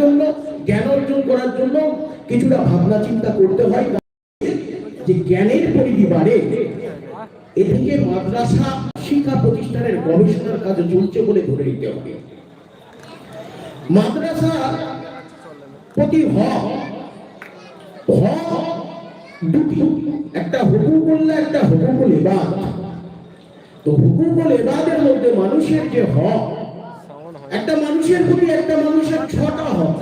জন্য, জ্ঞান অর্জন করার জন্য কিছুটা ভাবনা চিন্তা করতে হয়। যে জ্ঞানের পরিধি বাড়ে, এদিকে মাদ্রাসা শিক্ষা প্রতিষ্ঠানের গবেষণার কাজ চলছে বলে ধরে নিতে হবে। মাদ্রাসা প্রতি হক হক দুটি, একটা হুকুকুল একটা হুকুকুল ইবাদ তো হুকুকুল ইবাদের মধ্যে মানুষের যে হক একটা মানুষের প্রতি একটা মানুষের ছটা হক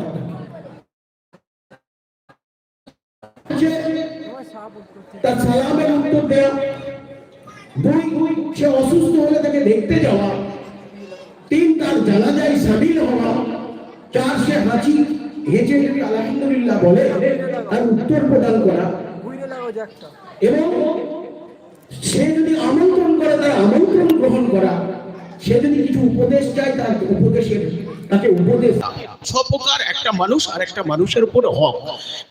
তার সালামের উত্তর দেওয়া দুই সে অসুস্থ হলে তাকে দেখতে যাওয়া, তিন তার হওয়া, চার সে হাঁচি হেঁচে যদি আলহামদুলিল্লাহ বলে, তার উত্তর প্রদান করা। এবং সে যদি আমন্ত্রণ করে, তার আমন্ত্রণ গ্রহণ করা। সে কিছু উপদেশ চায় তার উপদেশের, তাকে উপদেশ ছ একটা মানুষ আর একটা মানুষের উপর হক।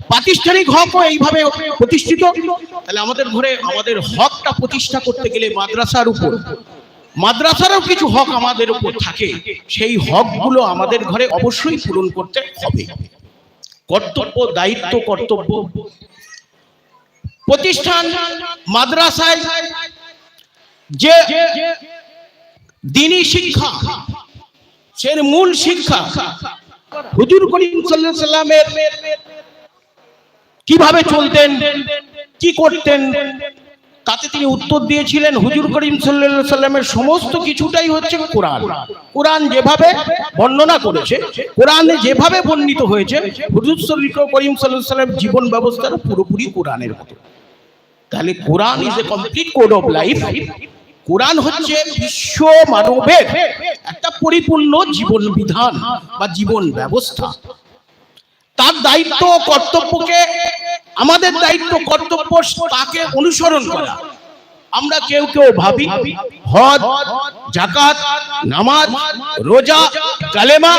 প্রাতিষ্ঠানিক হকও এইভাবে প্রতিষ্ঠিত। তাহলে আমাদের ঘরে, আমাদের হকটা প্রতিষ্ঠা করতে গেলে মাদ্রাসার উপর, মাদ্রাসারও কিছু হক আমাদের উপর থাকে। সেই হকগুলো আমাদের ঘরে অবশ্যই পূরণ করতে হবে। কর্তব্য, দায়িত্ব, কর্তব্য। প্রতিষ্ঠান মাদ্রাসায় যে দিনী শিক্ষা। সের মূল শিক্ষা। হুজুর করিম সাল্লামের কীভাবে চলতেন, কি করতেন, তাতে তিনি উত্তর দিয়েছিলেন হুজুর করিম আলাইহি সাল্লামের সমস্ত কিছুটাই হচ্ছে কোরআন। কোরআন যেভাবে বর্ণনা করেছে, কোরআনে যেভাবে বর্ণিত হয়েছে, হুজুর করিম সাল্লাল্লাহু আলাইহি সাল্লামের জীবন ব্যবস্থাটা পুরোপুরি কোরআনের মতো। তাহলে Quran is a complete code of life কোরআন হচ্ছে বিশ্ব মানবের একটা পরিপূর্ণ জীবন বিধান বা জীবন ব্যবস্থা। তার দায়িত্ব কর্তব্যকে, আমাদের দায়িত্ব কর্তব্য তাকে অনুসরণ করা। আমরা কেউ কেউ ভাবি, হজ জাকাত নামাজ, রোজা, কালেমা,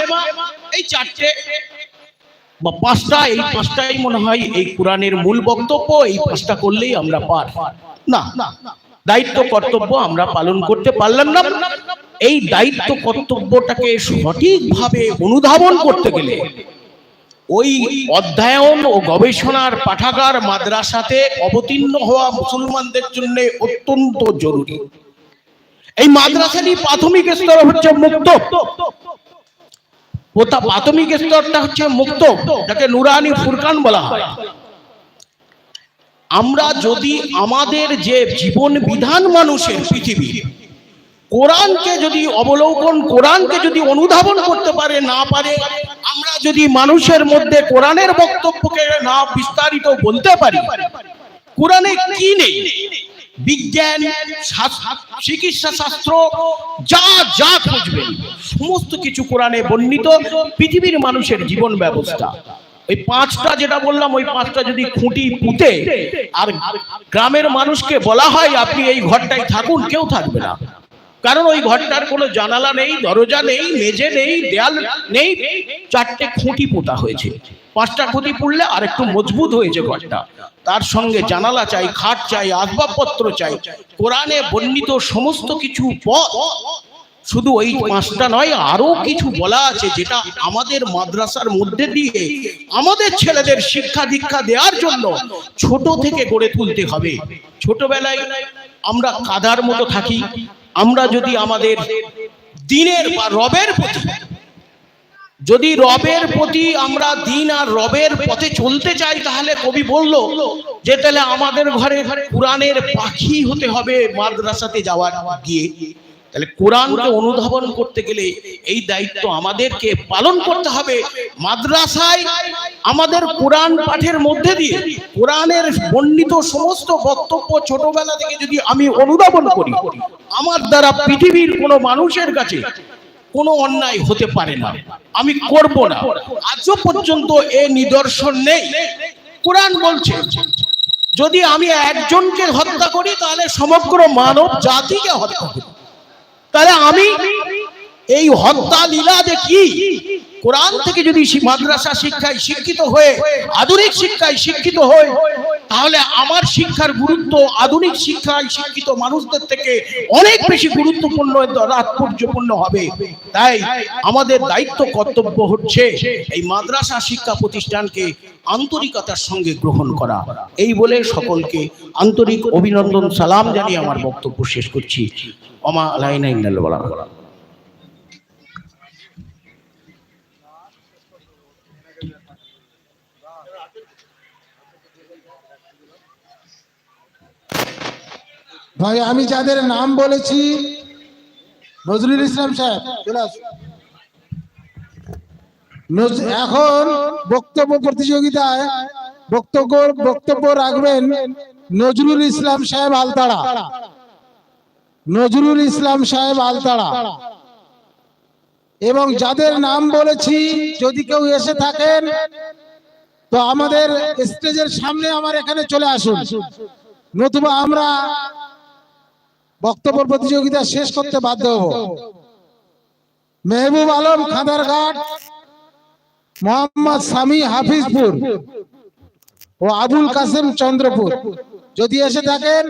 এই চারটে বা পাঁচটা, এই পাঁচটাই মনে হয় এই কোরআনের মূল বক্তব্য, এই পাঁচটা করলেই আমরা পার। না না দায়িত্ব কর্তব্য আমরা পালন করতে পারলাম না। এই দায়িত্ব কর্তব্যটাকে সঠিকভাবে অনুধাবন করতে গেলে ওই অধ্যয়ন ও গবেষণার পাঠাগার মাদ্রাসাতে অবতীর্ণ হওয়া মুসলমানদের জন্য অত্যন্ত জরুরি। এই মাদ্রাসাটি প্রাথমিক স্তর হচ্ছে মুক্ত। প্রাথমিক স্তরটা হচ্ছে মুক্ত, যাকে নুরানি ফুরকান বলা হয়। আমরা যদি আমাদের যে জীবন বিধান মানুষের পৃথিবীর কোরআনকে যদি অবলোকন, কোরআনকে যদি অনুধাবন করতে পারে, না পারে, আমরা যদি মানুষের মধ্যে কোরআনের বক্তব্যকে না বিস্তারিত বলতে পারি, কোরআনে কি নেই? বিজ্ঞান চিকিৎসা শাস্ত্র, যা যা খুঁজবেন, সমস্ত কিছু কোরআনে বর্ণিত, পৃথিবীর মানুষের জীবন ব্যবস্থা। ওই পাঁচটা যেটা বললাম, ওই পাঁচটা যদি খুঁটি পুঁতে, আর গ্রামের মানুষকে বলা হয়, আপনি এই ঘরটায় থাকুন, কেউ থাকবে না। কারণ ওই ঘরটার কোনো জানালা নেই, দরজা নেই, মেঝে নেই, দেয়াল নেই, চারটে খুঁটি পোতা হয়েছে। পাঁচটা খুঁটি পুড়লে আর একটু মজবুত হয়েছে ঘরটা। তার সঙ্গে জানালা চাই, খাট চাই, আসবাবপত্র চাই, কোরআনে বর্ণিত সমস্ত কিছু পথ শুধু ওই পাঁচটা নয় আরও কিছু বলা আছে যেটা আমাদের মাদ্রাসার মধ্যে দিয়ে আমাদের ছেলেদের শিক্ষা দীক্ষা দেওয়ার জন্য ছোট থেকে গড়ে তুলতে হবে। ছোটবেলায় আমরা কাদার মতো থাকি আমরা যদি আমাদের দিনের বা রবের প্রতি যদি রবের প্রতি আমরা দিন আর রবের পথে চলতে চাই তাহলে কবি বলল যে তাহলে আমাদের ঘরে ঘরে কোরআনের পাখি হতে হবে মাদ্রাসাতে যাওয়ার গিয়ে। তাহলে কোরআনকে অনুধাবন করতে গেলে এই দায়িত্ব আমাদেরকে পালন করতে হবে। মাদ্রাসায় আমাদের কোরআন পাঠের মধ্যে দিয়ে কোরআনের বর্ণিত সমস্ত বক্তব্য ছোটবেলা থেকে যদি আমি অনুধাবন করি, আমার দ্বারা পৃথিবীর কোনো মানুষের কাছে কোনো অন্যায় হতে পারে না। আমি করব না। আজও পর্যন্ত এ নিদর্শন নেই। কোরআন বলছে, যদি আমি একজনকে হত্যা করি, তাহলে সমগ্র মানব জাতিকে হত্যা করি তাহলে আমি এই হত্যা লীলা যে কি? কোরআন থেকে যদি মাদ্রাসা শিক্ষায় শিক্ষিত হয়ে, আধুনিক শিক্ষায় শিক্ষিত হয়ে তাহলে আমার শিক্ষার গুরুত্ব, আধুনিক শিক্ষায় শিক্ষিত মানুষদের থেকে অনেক বেশি গুরুত্বপূর্ণ, তাৎপর্যপূর্ণ হবে। তাই আমাদের দায়িত্ব, কর্তব্য হচ্ছে এই মাদ্রাসা শিক্ষা প্রতিষ্ঠানকে আন্তরিকতার সঙ্গে গ্রহণ করা। এই বলে সকলকে আন্তরিক অভিনন্দন, সালাম জানিয়ে আমার বক্তব্য শেষ করছি। অমা আলাইনা ইন্নাল বলা ভাই, আমি যাদের নাম বলেছি, নজরুল ইসলাম সাহেব এখন বক্তব্য প্রতিযোগিতায় বক্তব্য বক্তব্য রাখবেন নজরুল ইসলাম সাহেব আলতাড়া নজরুল ইসলাম সাহেব আলতাড়া এবং যাদের নাম বলেছি, যদি কেউ এসে থাকেন, তো আমাদের স্টেজের সামনে আমার এখানে চলে আসুন। নতুবা আমরা বক্তব্য প্রতিযোগিতা শেষ করতে বাধ্য হব। মেহবুব আলম, খাদারঘাট, মোহাম্মদ সামি হাফিজপুর ও আবুল কাসেম চন্দ্রপুর। যদি এসে থাকেন,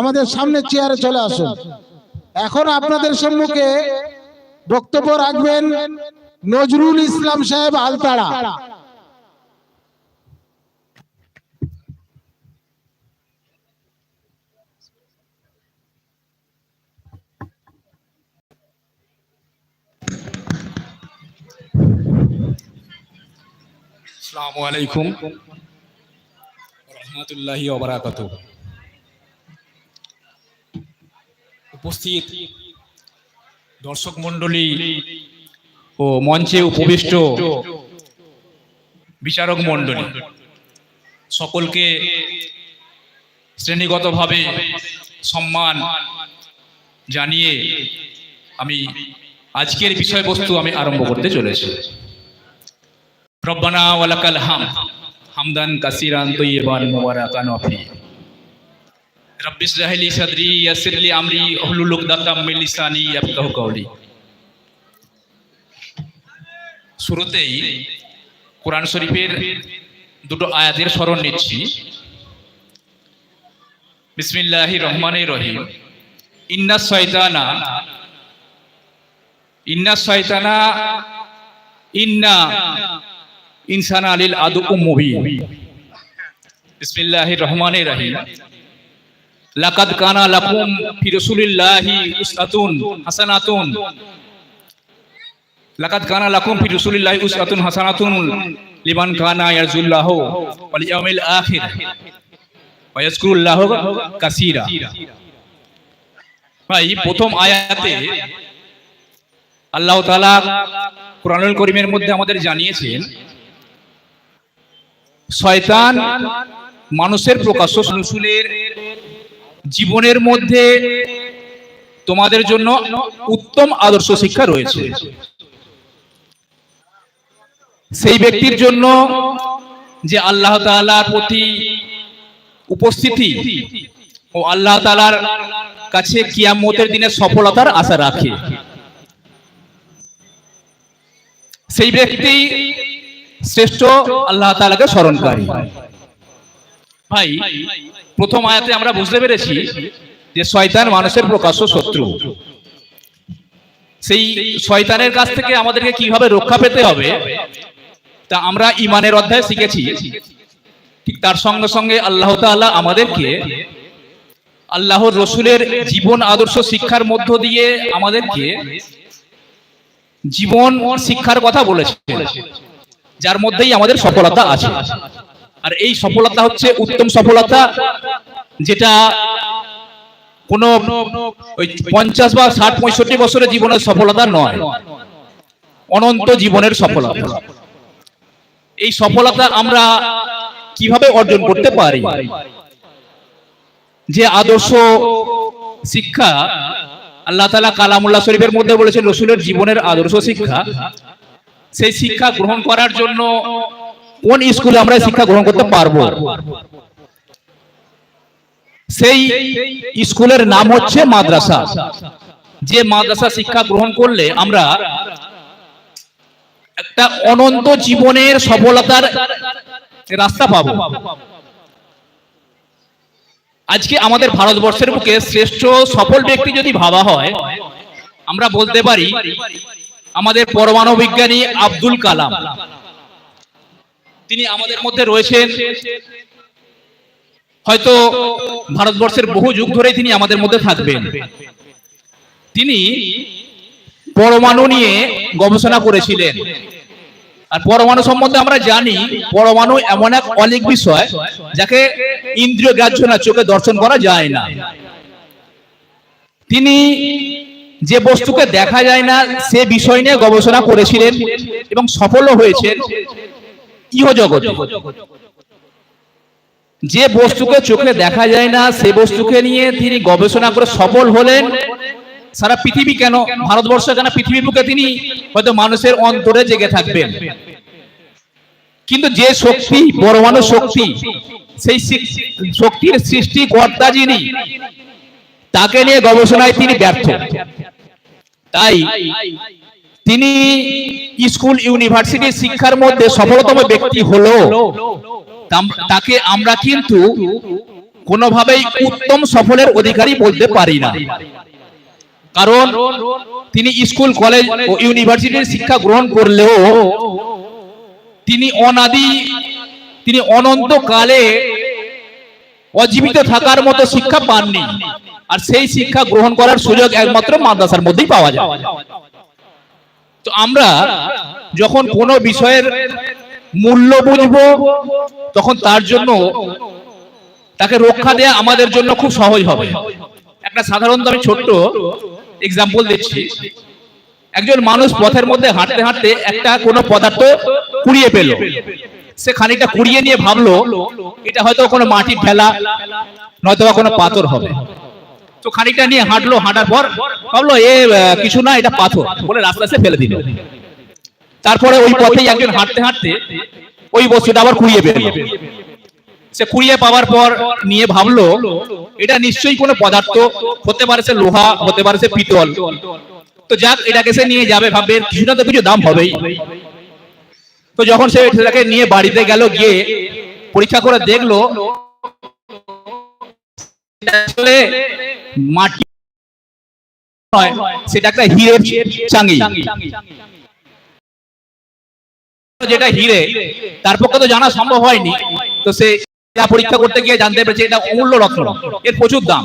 আমাদের সামনে চেয়ারে চলে আসুন। এখন আপনাদের সম্মুখে বক্তব্য রাখবেন নজরুল ইসলাম সাহেব আলতাড়া আসসালামু আলাইকুম রহমতুল্লাহি উপস্থিত দর্শক মণ্ডলী ও মঞ্চে উপবিষ্ট বিচারক মণ্ডলী, সকলকে শ্রেণীগতভাবে সম্মান জানিয়ে আমি আজকের বিষয়বস্তু আমি আরম্ভ করতে চলেছি। রব্বানা ওয়ালাকাল হাম। হামদান কাসিরান তৈয়বান মুবারাকান রব্বি সাদরি আমরি ওহলুল উকদাতাম মিন লিসানি ইয়াফকাহু শুরুতেই কোরআন শরীফের দুটো আয়াতের স্মরণ নিচ্ছি। বিসমিল্লাহির রহমানির রহিম। ইন্না শয়তানা ইন্না শয়তানা, ইন্না ইনসান আলিল আদু মুবি রহমানির রহিম। লাকাদ কানা লাকুম ফি হাসানাতুন। লাকাদ কানা লাকুম ফি হাসানাতুন লিমান কানা ওয়াল ইয়াউমিল আখির। ওয়া কাসীরা। ভাই প্রথম আয়াতে আল্লাহ তাআলা কোরআনুল করিমের মধ্যে আমাদের জানিয়েছেন শয়তান মানুষের প্রকাশ্য রসুলের জীবনের মধ্যে তোমাদের জন্য উত্তম আদর্শ শিক্ষা রয়েছে। সেই ব্যক্তির জন্য যে আল্লাহ তাআলার প্রতি উপস্থিতি ও আল্লাহ তাআলার কাছে কিয়ামতের দিনে সফলতার আশা রাখে। সেই ব্যক্তি শ্রেষ্ঠ আল্লাহ তাআলাকে স্মরণকারী ভাই, প্রথম আয়াতে আমরা বুঝতে পেরেছি যে শয়তান মানুষের প্রকাশ্য শত্রু। সেই শয়তানের কাছ থেকে আমাদেরকে কীভাবে রক্ষা পেতে হবে, তা আমরা ইমানের অধ্যায় শিখেছি। ঠিক তার সঙ্গে সঙ্গে আল্লাহ তাআলা আমাদেরকে আল্লাহর রসুলের জীবন আদর্শ শিক্ষার মধ্য দিয়ে আমাদেরকে জীবন শিক্ষার কথা বলেছে যার মধ্যেই আমাদের সফলতা আছে। আর এই সফলতা হচ্ছে উত্তম সফলতা, যেটা কোন ওই পঞ্চাশ বা ষাট, পঁয়ষট্টি বছরের জীবনের সফলতা নয়। অনন্ত জীবনের সফলতা। এই সফলতা আমরা কীভাবে অর্জন করতে পারি? যে আদর্শ শিক্ষা, আল্লাহ তালা কালামুল্লাহ শরীফের মধ্যে বলেছেন রসুলের জীবনের আদর্শ শিক্ষা। সেই শিক্ষা গ্রহণ করার জন্য কোন স্কুলে আমরা শিক্ষা গ্রহণ করতে পারব? সেই স্কুলের নাম হচ্ছে মাদ্রাসা। যে মাদ্রাসা শিক্ষা গ্রহণ করলে আমরা একটা অনন্ত জীবনের সফলতার রাস্তা পাবো। আজকে আমাদের ভারতবর্ষের বুকে শ্রেষ্ঠ সফল ব্যক্তি যদি ভাবা হয় আমরা বলতে পারি আমাদের পরমাণু বিজ্ঞানী আব্দুল কালাম। তিনি আমাদের মধ্যে রয়েছেন। হয়তো ভারতবর্ষের বহু যুগ ধরেই তিনি আমাদের মধ্যে থাকবেন। তিনি পরমাণু নিয়ে গবেষণা করেছিলেন। আর পরমাণু সম্বন্ধে আমরা জানি, পরমাণু এমন এক অলিক বিষয় যাকে ইন্দ্রিয় গ্রাহ্য না চোখে দর্শন করা যায় না। তিনি যে বস্তুকে দেখা যায় না, সে বিষয় নিয়ে গবেষণা করেছিলেন এবং সফলও হয়েছেন ইহজগতে যে বস্তুকে চোখে দেখা যায় না, সে বস্তুকে নিয়ে তিনি গবেষণা করে সফল হলেন। সারা পৃথিবী কেন? ভারতবর্ষ কেন? পৃথিবীর বুকে তিনি হয়তো মানুষের অন্তরে জেগে থাকবেন। কিন্তু যে শক্তি, পরমাণু শক্তি, সেই শক্তির সৃষ্টি কর্তা যিনি, তাকে নিয়ে গবেষণায় তিনি ব্যর্থ। তাই তিনি স্কুল, ইউনিভার্সিটি শিক্ষার মধ্যে সফলতম ব্যক্তি হলো। তাকে আমরা কিন্তু কোনোভাবেই উত্তম সফলের অধিকারী বলতে পারি না। কারণ তিনি স্কুল, কলেজ ও ইউনিভার্সিটির শিক্ষা গ্রহণ করলেও তিনি অনাদি, তিনি অনন্ত কালে অজীবিত থাকার মতো শিক্ষা পাননি। আর সেই শিক্ষা গ্রহণ করার সুযোগ একমাত্র মাদ্রাসার মধ্যেই পাওয়া যায়। তো আমরা যখন কোনো বিষয়ের মূল্য বুঝব, তখন তার জন্য তাকে রক্ষা দেয়া আমাদের জন্য খুব সহজ হবে। একটা সাধারণত আমি ছোট্ট এক্সাম্পল দিচ্ছি। একজন মানুষ পথের মধ্যে হাঁটতে হাঁটতে একটা কোনো পদার্থ কুড়িয়ে পেল। সে খানিকটা কুড়িয়ে নিয়ে ভাবলো, এটা হয়তো কোনো মাটির ঢেলা নয়তো বা কোনো পাথর হবে। তো খানিকটা নিয়ে হাঁটলো, হাঁটার পর ভাবলো, এ কিছু না, এটা পাথর। বলে রাস্তা সে ফেলে দিল। তারপরে ওই পথেই একজন হাঁটতে হাঁটতে ওই বস্তুটা আবার কুড়িয়ে পেল। সে কুড়িয়ে পাওয়ার পর নিয়ে ভাবলো, এটা নিশ্চয়ই কোনো পদার্থ, হতে পারে সে লোহা, হতে পারে সে পিতল। তো যাক, এটাকে সে নিয়ে যাবে, ভাববে, কিছু না তো কিছু দাম হবেই। তো যখন সে সেটাকে নিয়ে বাড়িতে গেল, গিয়ে পরীক্ষা করে দেখল মাটি সেটা একটা হিরের চাঙ্গি যেটা হিরে, তার পক্ষে তো জানা সম্ভব হয়নি। তো সে পরীক্ষা করতে গিয়ে জানতে পেরেছে এটা অমূল্য রত্ন। এর প্রচুর দাম।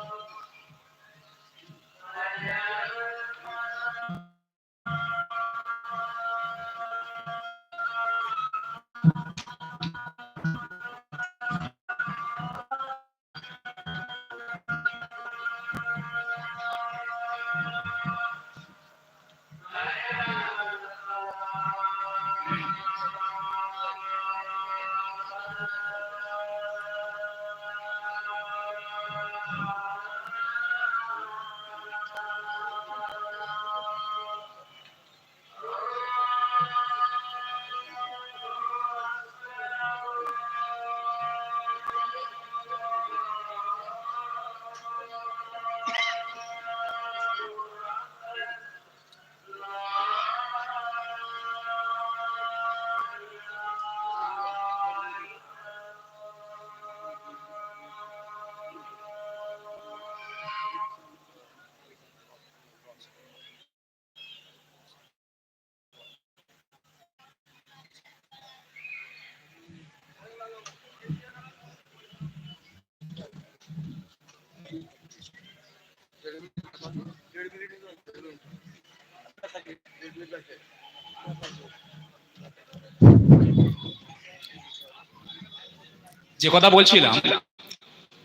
যে কথা বলছিলাম,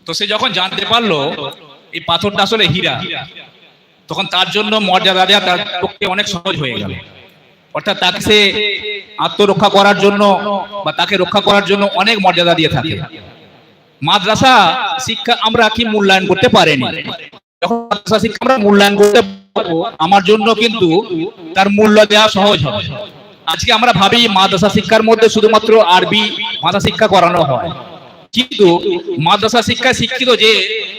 তো সে যখন জানতে পারল, এই পাথরটা আসলে হীরা, তখন তার জন্য মর্যাদা দেওয়া তার পক্ষে অনেক সহজ হয়ে গেল। অর্থাৎ তাকে সে আত্মরক্ষা করার জন্য বা তাকে রক্ষা করার জন্য অনেক মর্যাদা দিয়ে থাকে। মাদ্রাসা শিক্ষা আমরা কি মূল্যায়ন করতে পারিনি? যখন মাদ্রাসা শিক্ষা আমরা মূল্যায়ন করতে আমার জন্য কিন্তু তার মূল্য দেওয়া সহজ হবে। আজকে আমরা ভাবি মাদ্রাসা শিক্ষার মধ্যে শুধুমাত্র আরবি মাদ্রাসা শিক্ষা করানো হয়। কিন্তু মাদ্রাসা শিক্ষায় শিক্ষিত যে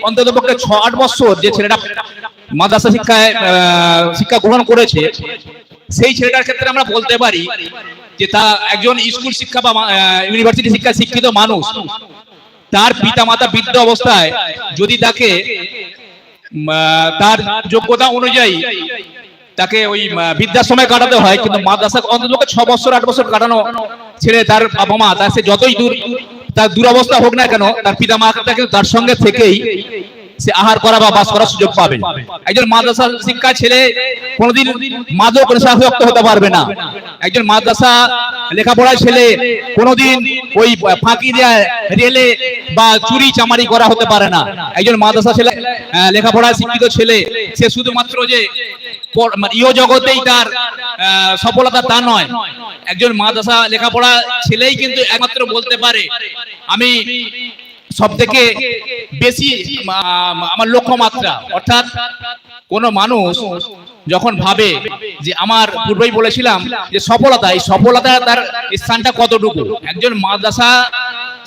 অন্তত পক্ষে ছ আট বছর যে ছেলেটা মাদ্রাসা শিক্ষায় শিক্ষা গ্রহণ করেছে, সেই ছেলেটার ক্ষেত্রে আমরা বলতে পারি যে তা একজন স্কুল শিক্ষা বা ইউনিভার্সিটি শিক্ষা শিক্ষিত মানুষ। তার পিতা মাতা বৃদ্ধ অবস্থায় যদি তাকে তার যোগ্যতা অনুযায়ী তাকে ওই বৃদ্ধাশ্রমে কাটাতে হয়। কিন্তু মাদ্রাসা অন্তত ছ বছর, আট বছর কাটানো ছেড়ে তার বাবা মা, তার সে যতই দূর, তার দুরবস্থা হোক না কেন, তার পিতা মাতা কিন্তু তার সঙ্গে থেকেই সে আহার করা বা বাস করার সুযোগ পাবে একজন মাদ্রাসা শিক্ষা ছেলে কোনোদিন মাদক নেশাসক্ত হতে পারবে না। একজন মাদ্রাসা লেখাপড়ায় ছেলে কোনোদিন ওই ফাঁকি দেয় রেলে বা চুরি চামারি করা হতে পারে না। একজন মাদ্রাসা ছেলে আহ, লেখাপড়ায় শিক্ষিত ছেলে সে শুধুমাত্র যে পর- মানে ইহ জগতেই তার সফলতা তা নয়। একজন মাদ্রাসা লেখাপড়া ছেলেই কিন্তু একমাত্র বলতে পারে আমি সব থেকে বেশি আমার লক্ষ্যমাত্রা। অর্থাৎ কোন মানুষ যখন ভাবে যে আমার পূর্বেই বলেছিলাম যে সফলতা, এই সফলতা তার স্থানটা কতটুকু? একজন মাদ্রাসা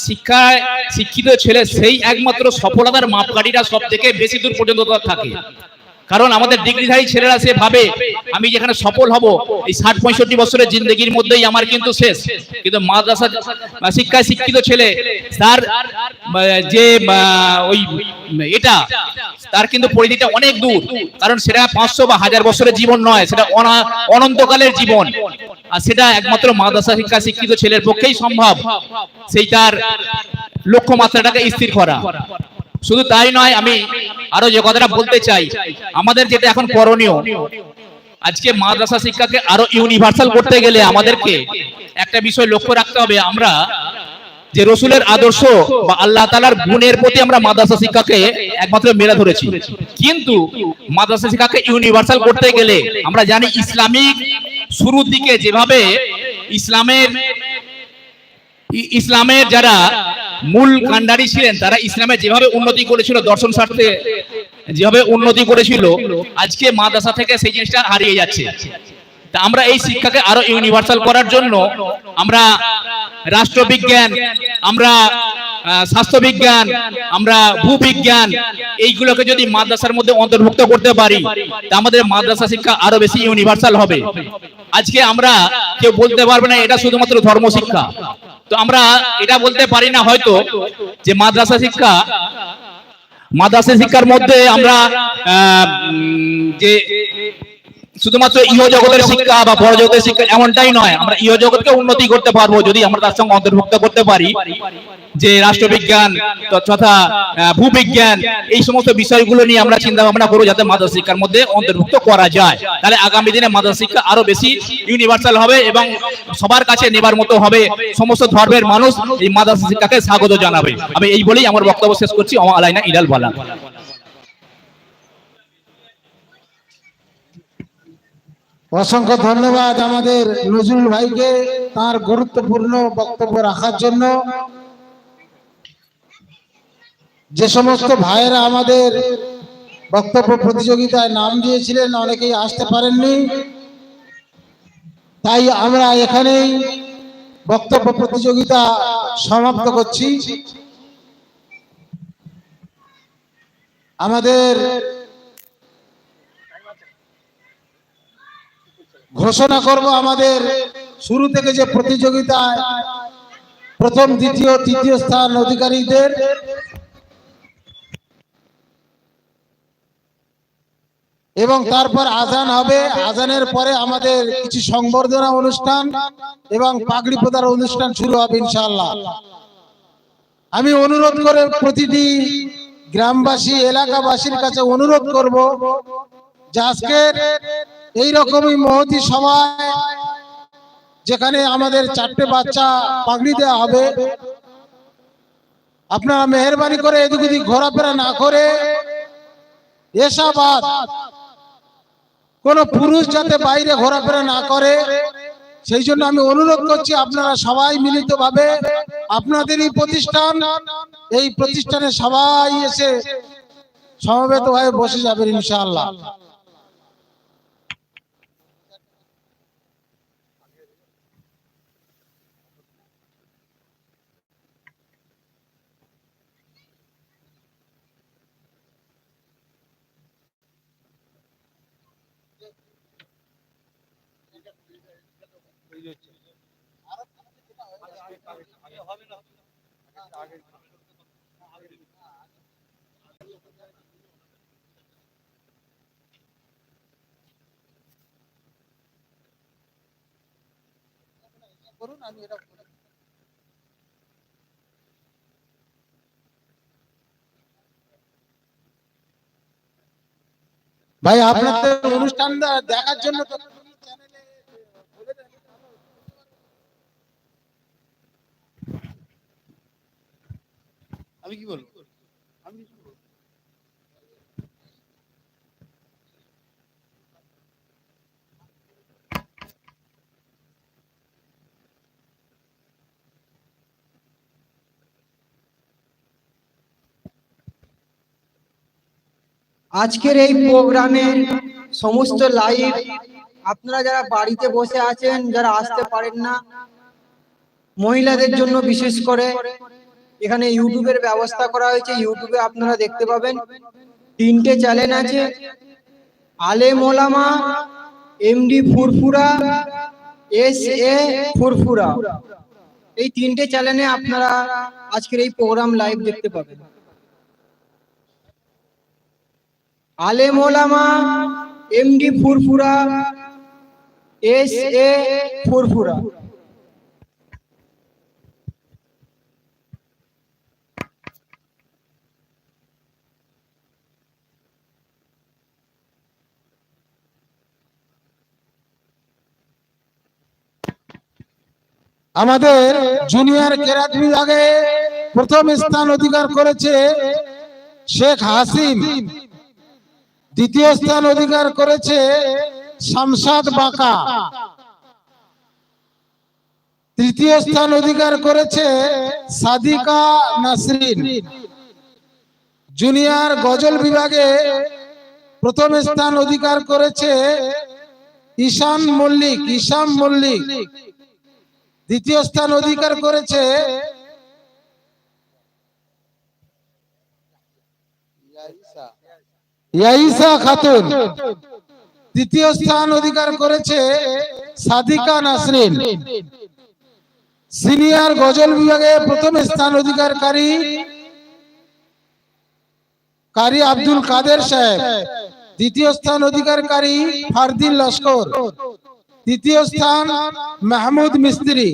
শিক্ষায় শিক্ষিত ছেলে সেই একমাত্র সফলতার মাপকাঠিটা সব থেকে বেশি দূর পর্যন্ত থাকে। কারণ আমাদের ডিগ্রিধারী ছেলেরা সে ভাবে, আমি যেখানে সফল হব, এই ষাট পঁয়ষট্টি বছরের জিন্দগির মধ্যেই আমার কিন্তু শেষ। কিন্তু মাদ্রাসা শিক্ষায় শিক্ষিত ছেলে, তার যে ওই, এটা, তার কিন্তু পরিধিটা অনেক দূর। কারণ সেটা পাঁচশো বা হাজার বছরের জীবন নয়, সেটা অনা- অনন্তকালের জীবন। আর সেটা একমাত্র মাদ্রাসা শিক্ষা শিক্ষিত ছেলের পক্ষেই সম্ভব। সেই তার লক্ষ্যমাত্রাটাকে স্থির করা। শুধু তাই নয়, আমি আরও যে কথাটা বলতে চাই, আমাদের যেটা এখন করণীয়, আজকে মাদ্রাসা শিক্ষাকে আরও ইউনিভার্সাল করতে গেলে আমাদেরকে একটা বিষয় লক্ষ্য রাখতে হবে, আমরা যে রসুলের আদর্শ বা আল্লাহ তালার গুণের প্রতি আমরা মাদ্রাসা শিক্ষাকে একমাত্র মেলা ধরেছি, কিন্তু মাদ্রাসা শিক্ষাকে ইউনিভার্সাল করতে গেলে আমরা জানি ইসলামিক শুরুর দিকে যেভাবে ইসলামের ইসলামের যারা মূল কান্ডারি ছিলেন, তারা ইসলামে যেভাবে উন্নতি করেছিল, দর্শন স্বার্থে যেভাবে উন্নতি করেছিল, আজকে মাদ্রাসা থেকে সেই জিনিসটা হারিয়ে যাচ্ছে। তা আমরা এই শিক্ষাকে আরও ইউনিভার্সাল করার জন্য আমরা রাষ্ট্রবিজ্ঞান, আমরা স্বাস্থ্যবিজ্ঞান, আমরা ভূবিজ্ঞান, এইগুলোকে যদি মাদ্রাসার মধ্যে অন্তর্ভুক্ত করতে পারি, তা আমাদের মাদ্রাসা শিক্ষা আরও বেশি ইউনিভার্সাল হবে। আজকে আমরা কেউ বলতে পারবে না, এটা শুধুমাত্র ধর্ম শিক্ষা তো আমরা এটা বলতে পারি না হয়তো যে মাদ্রাসা শিক্ষা, মাদ্রাসা শিক্ষার মধ্যে আমরা যে শুধুমাত্র ইহ জগতের শিক্ষা বা বড় জগতের শিক্ষা এমনটাই নয়। আমরা ইহ জগৎকে উন্নতি করতে পারব যদি আমরা তার সঙ্গে অন্তর্ভুক্ত করতে পারি। যে রাষ্ট্রবিজ্ঞান তথা ভূবিজ্ঞান এই সমস্ত বিষয়গুলো নিয়ে আমরা চিন্তা ভাবনা করব যাতে মাদ্রাসা শিক্ষার মধ্যে অন্তর্ভুক্ত করা যায়। তাহলে আগামী দিনে মাদ্রাসা শিক্ষা আরও বেশি ইউনিভার্সাল হবে এবং সবার কাছে নেবার মতো হবে। সমস্ত ধর্মের মানুষ এই মাদ্রাসা শিক্ষাকে স্বাগত জানাবে। আমি এই বলেই আমার বক্তব্য শেষ করছি। আমা আলাইনা ইলাল বালা অসংখ্য ধন্যবাদ আমাদের নজরুল ভাইকে তার গুরুত্বপূর্ণ বক্তব্য রাখার জন্য। যে সমস্ত ভাইয়েরা আমাদের বক্তব্য প্রতিযোগিতায় নাম দিয়েছিলেন, অনেকেই আসতে পারেননি। তাই আমরা এখানেই বক্তব্য প্রতিযোগিতা সমাপ্ত করছি। আমাদের ঘোষণা করব আমাদের শুরু থেকে যে প্রতিযোগিতায় প্রথম, দ্বিতীয়, তৃতীয় স্থান অধিকারীদের। এবং তারপর আজান হবে। আজানের পরে আমাদের কিছু সংবর্ধনা অনুষ্ঠান এবং পাগড়ি প্রদান অনুষ্ঠান শুরু হবে ইনশাল্লাহ আমি অনুরোধ করে প্রতিটি গ্রামবাসী, এলাকাবাসীর কাছে অনুরোধ করব যে আজকের এইরকমই মহতি সভায় যেখানে আমাদের চারটে বাচ্চা পাগড়ি দেওয়া হবে। আপনারা মেহরবানি করে এদিক ওদিক ঘোরাফেরা না করে এসাবাদ। কোন পুরুষ যাতে বাইরে ঘোরাফেরা না করে, সেই জন্য আমি অনুরোধ করছি আপনারা সবাই মিলিত ভাবে আপনাদেরই প্রতিষ্ঠান, এই প্রতিষ্ঠানে সবাই এসে সমবেত হয়ে বসে যাবেন ইনশাআল্লাহ। ভাই আপনাদের অনুষ্ঠান দেখার জন্য তো আমি কি বলব? আজকের এই প্রোগ্রামের সমস্ত লাইভ আপনারা যারা বাড়িতে বসে আছেন, যারা আসতে পারেন না, মহিলাদের জন্য বিশেষ করে এখানে ইউটিউবের ব্যবস্থা করা হয়েছে। ইউটিউবে আপনারা দেখতে পাবেন তিনটে চ্যানেল আছে। আলে মোলামা এমডি ফুরফুরা এস এ ফুরফুরা। এই তিনটে চ্যানেলে আপনারা আজকের এই প্রোগ্রাম লাইভ দেখতে পাবেন। আলে মোলামা এমডি ফুরফুরা এস এ ফুরফুরা। আমাদের জুনিয়র কেরাত বিভাগে প্রথম স্থান অধিকার করেছে শেখ হাসিম। দ্বিতীয় স্থান অধিকার করেছে শামসাদ বাঁকা। তৃতীয় স্থান অধিকার করেছে সাদিকা নাসরিন। জুনিয়র গজল বিভাগে প্রথম স্থান অধিকার করেছে ঈশান মল্লিক ঈশাম মল্লিক। দ্বিতীয় স্থান অধিকার করেছে। ইয়াইসা খাতুন। তৃতীয় স্থান অধিকার করেছে সাদিকা নাসরিন। সিনিয়র গজল বিভাগে প্রথম স্থান অধিকারকারী কারি আব্দুল কাদের সাহেব। দ্বিতীয় স্থান অধিকারকারী ফারদিন লস্কর। তৃতীয় স্থান মাহমুদ মিস্ত্রি।